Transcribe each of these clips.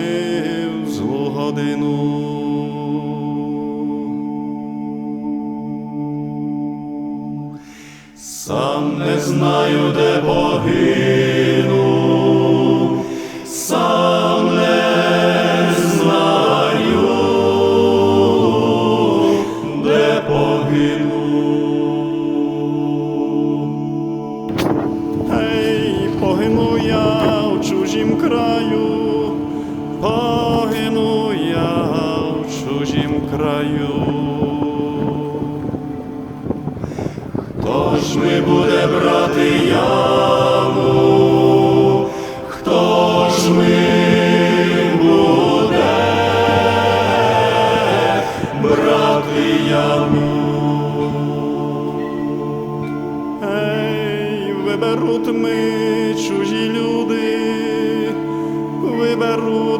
залаєш в злу годину. Сам не знаю, де погину, сам не знаю, де погину. Ей, погину я в чужім краю, погину я в чужім краю. Хто ж ми буде брати яму? Хто ж ми? Ей, виберуть ми чужі люди, виберуть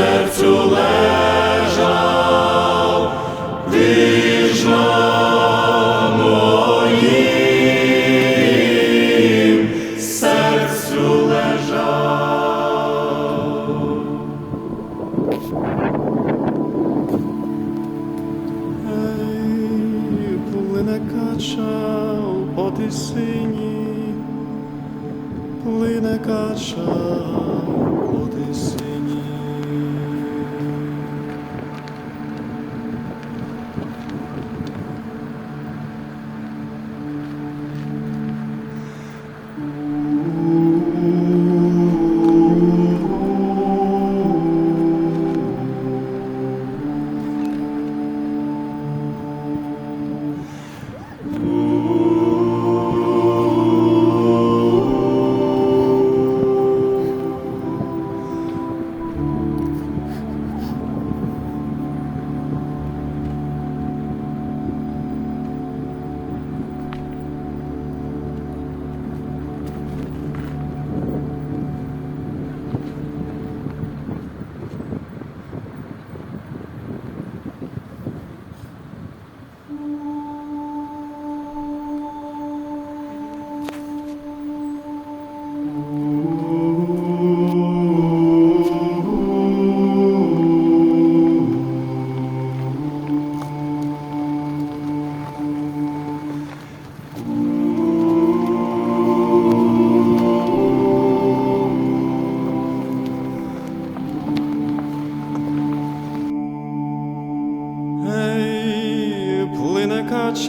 серцю лежав, ти ж на моїм серцю лежав. Ей, плине кача по тисині, плине кача по тисині.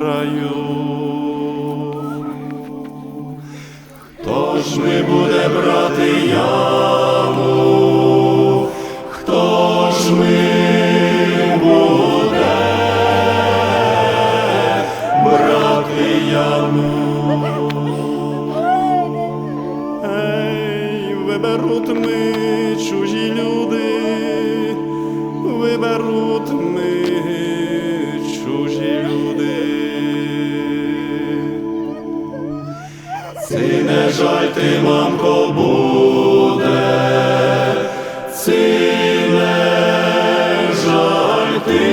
краю. Ж ми буде брати яму? Хто ж ми буде брати яму? Виберуть ми чужі люди, виберуть ми Жаль ти, мамко, буде, ці не жаль ти,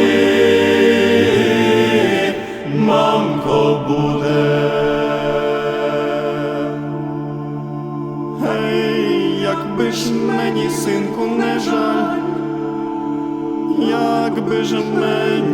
мамко, буде. Гей, якби ж мені, синку, не жаль, якби ж мені.